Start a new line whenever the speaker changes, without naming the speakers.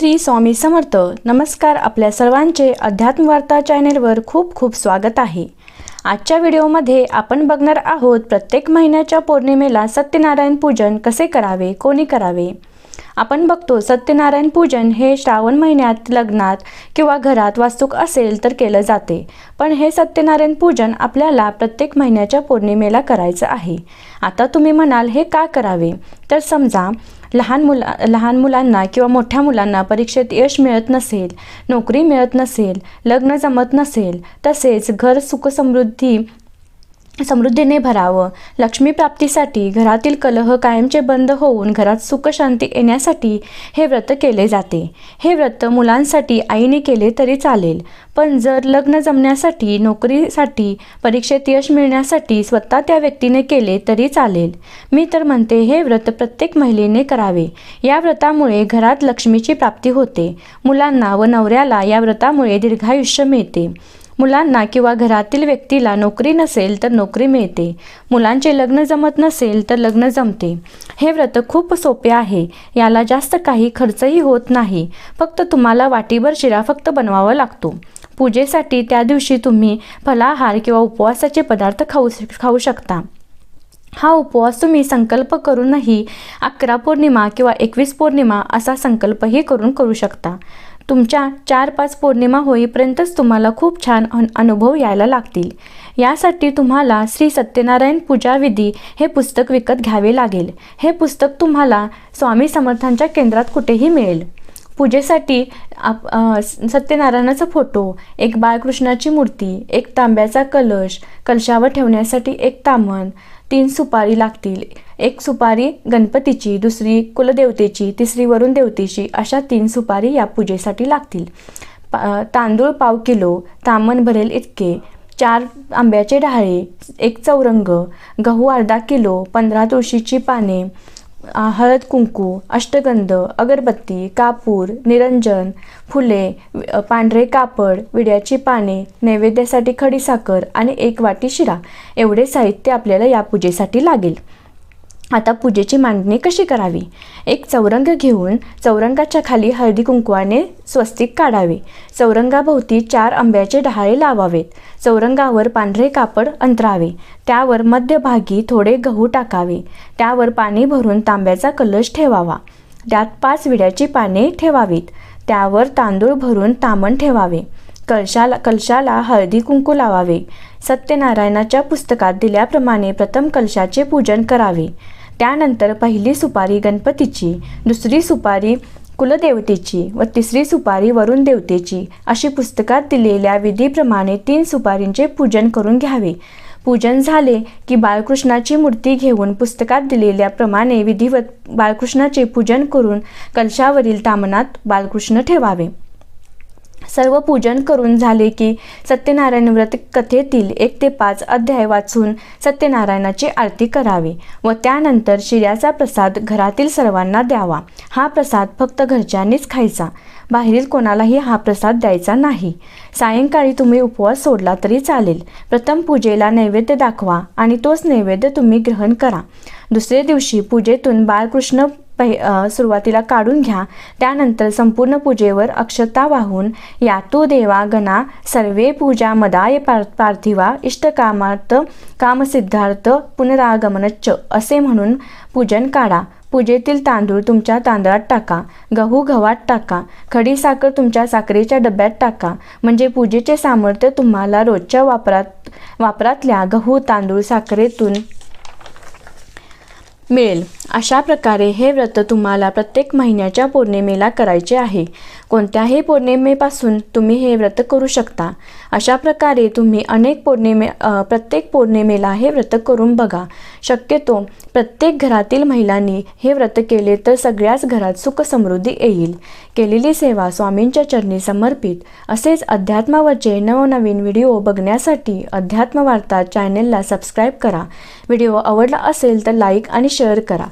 श्री स्वामी समर्थ. नमस्कार आपल्या सर्वांचे अध्यात्मवार्ता चॅनेलवर खूप खूप स्वागत आहे. आजच्या व्हिडिओमध्ये आपण बघणार आहोत प्रत्येक महिन्याच्या पौर्णिमेला सत्यनारायण पूजन कसे करावे कोणी करावे? आपण बघतो सत्यनारायण पूजन हे श्रावण महिन्यात लग्नात किंवा घरात वास्तुक असेल तर केलं जाते. पण हे सत्यनारायण पूजन आपल्याला प्रत्येक महिन्याच्या पौर्णिमेला करायचं आहे. आता तुम्ही म्हणाल हे का करावे? तर समजा लहान मुला लहान मुलांना किंवा मोठ्या मुलांना परीक्षेत यश मिळत नसेल नोकरी मिळत नसेल लग्न जमत नसेल तसेच घर सुखसमृद्धी समृद्धीने भरावं. लक्ष्मी प्राप्तीसाठी घरातील कलह कायमचे बंद होऊन घरात सुखशांती येण्यासाठी हे व्रत केले जाते. हे व्रत मुलांसाठी आईने केले तरी चालेल. पण जर लग्न जमण्यासाठी नोकरीसाठी परीक्षेत यश मिळण्यासाठी स्वतः त्या व्यक्तीने केले तरी चालेल. मी तर म्हणते हे व्रत प्रत्येक महिलेने करावे. या व्रतामुळे घरात लक्ष्मीची प्राप्ती होते. मुलांना व नवऱ्याला या व्रतामुळे दीर्घायुष्य मिळते. मुलांना किंवा घरातील व्यक्तीला नोकरी नसेल तर नोकरी मिळते. मुलांचे लग्न जमत नसेल तर लग्न जमते. हे व्रत खूप सोपे आहे. याला जास्त काही खर्चही होत नाही. फक्त तुम्हाला वाटीभर शिरा फक्त बनवावा लागतो. पूजेसाठी त्या दिवशी तुम्ही फलाहार किंवा उपवासाचे पदार्थ खाऊ खाऊ शकता. हा उपवास तुम्ही संकल्प करूनही अकरा पौर्णिमा किंवा एकवीस पौर्णिमा असा संकल्पही करून करू शकता. तुमच्या चार पाच पौर्णिमा होईपर्यंतच तुम्हाला खूप छान अनुभव यायला लागतील. यासाठी तुम्हाला श्री सत्यनारायण पूजाविधी हे पुस्तक विकत घ्यावे लागेल. हे पुस्तक तुम्हाला स्वामी समर्थांच्या केंद्रात कुठेही मिळेल. पूजेसाठी आप सत्यनारायणाचा फोटो एक बाळकृष्णाची मूर्ती एक तांब्याचा कलश कलशावर ठेवण्यासाठी एक तामण तीन सुपारी लागतील. एक सुपारी गणपतीची दुसरी कुलदेवतेची तिसरी वरुण देवतेची अशा तीन सुपारी या पूजेसाठी लागतील. पा तांदूळ पाव किलो तामण भरेल इतके चार आंब्याचे डहाळे एक चौरंग गहू अर्धा किलो पंधरा तुळशीची पाने हळद कुंकू अष्टगंध अगरबत्ती कापूर निरंजन फुले पांढरे कापड विड्याची पाने नैवेद्यासाठी खडीसाखर आणि एक वाटी शिरा. एवढे साहित्य आपल्याला या पूजेसाठी लागेल. आता पूजेची मांडणी कशी करावी? एक चौरंग घेऊन चौरंगाच्या खाली हळदी कुंकवाने स्वस्तिक काढावे. चौरंगाभोवती चार आंब्याचे डहाळे लावावेत. चौरंगावर पांढरे कापड अंतरावे. त्यावर मध्यभागी थोडे गहू टाकावे. त्यावर पाणी भरून तांब्याचा कलश ठेवावा. त्यात पाच विड्याची पाने ठेवावीत. त्यावर तांदूळ भरून तामण ठेवावे. कलशाला कलशाला हळदी कुंकू लावावे. सत्यनारायणाच्या पुस्तकात दिल्याप्रमाणे प्रथम कलशाचे पूजन करावे. त्यानंतर पहिली सुपारी गणपतीची दुसरी सुपारी कुलदेवतेची व तिसरी सुपारी वरुण देवतेची अशी पुस्तकात दिलेल्या विधीप्रमाणे तीन सुपारींचे पूजन करून घ्यावे. पूजन झाले की बाळकृष्णाची मूर्ती घेऊन पुस्तकात दिलेल्याप्रमाणे विधिवत बाळकृष्णाचे पूजन करून कलशावरील तामनात बाळकृष्ण ठेवावे. सर्व पूजन करून झाले की सत्यनारायण व्रत कथेतील एक ते पाच अध्याय वाचून सत्यनारायणाची आरती करावी व त्यानंतर शिऱ्याचा प्रसाद घरातील सर्वांना द्यावा. हा प्रसाद फक्त घरच्यांनीच खायचा. बाहेरील कोणालाही हा प्रसाद द्यायचा नाही. सायंकाळी तुम्ही उपवास सोडला तरी चालेल. प्रथम पूजेला नैवेद्य दाखवा आणि तोच नैवेद्य तुम्ही ग्रहण करा. दुसरे दिवशी पूजेतून बाळकृष्ण पहि सुरुवातीला काढून घ्या. त्यानंतर संपूर्ण पूजेवर अक्षता वाहून यातू देवा गणा सर्वे पूजा मदाय पार पार्थिवा इष्टकामार्थ कामसिद्धार्थ पुनरागमनच्च असे म्हणून पूजन काढा. पूजेतील तांदूळ तुमच्या तांदळात टाका. गहू गव्हात टाका. खडी साखर तुमच्या साखरेच्या डब्यात टाका. म्हणजे पूजेचे सामर्थ्य तुम्हाला रोजच्या वापरात वापरातल्या गहू तांदूळ साखरेतून मिळेल. अशा प्रकारे हे व्रत तुम्हाला प्रत्येक महिन्याच्या पौर्णिमेला करायचे आहे. कोणत्याही पौर्णिमेपासून तुम्ही हे व्रत करू शकता. अशा प्रकारे तुम्ही अनेक पौर्णिमे प्रत्येक पौर्णिमेला हे व्रत करून बघा. शक्यतो प्रत्येक घरातील महिलांनी हे व्रत केले तर सगळ्याच घरात सुख समृद्धी येईल. केलेली सेवा स्वामींच्या चरणी समर्पित. असेच अध्यात्मावरचे नवनवीन व्हिडिओ बघण्यासाठी अध्यात्म वार्ता चॅनेलला सबस्क्राईब करा. व्हिडिओ आवडला असेल तर लाईक आणि शेअर करा.